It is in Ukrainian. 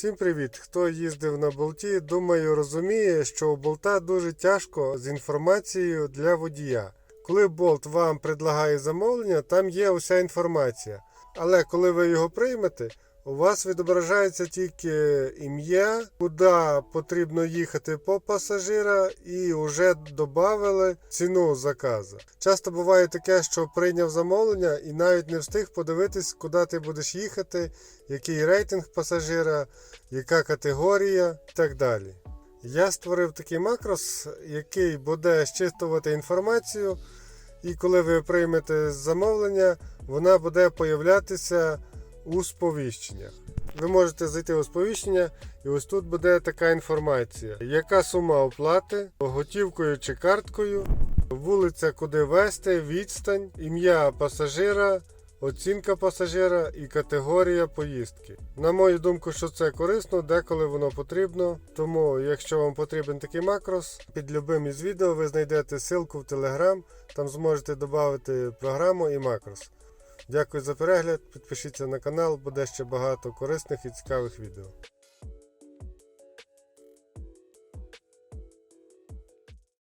Всім привіт! Хто їздив на болті, думаю, розуміє, що у болта дуже тяжко з інформацією для водія. Коли болт вам предлагає замовлення, там є уся інформація. Але коли ви його приймете, у вас відображається тільки ім'я, куди потрібно їхати по пасажира, і вже додали ціну заказу. Часто буває таке, що прийняв замовлення і навіть не встиг подивитись, куди ти будеш їхати, який рейтинг пасажира, яка категорія і так далі. Я створив такий макрос, який буде щитувати інформацію, і коли ви приймете замовлення, вона буде появлятися у сповіщеннях. Ви можете зайти у сповіщення, і ось тут буде така інформація: яка сума оплати, готівкою чи карткою, вулиця, куди вести, відстань, ім'я пасажира, оцінка пасажира і категорія поїздки. На мою думку, що це корисно, деколи воно потрібно. Тому, якщо вам потрібен такий макрос, під любим із відео ви знайдете ссылку в Telegram, там зможете додати програму і макрос. Дякую за перегляд, підпишіться на канал, буде ще багато корисних і цікавих відео.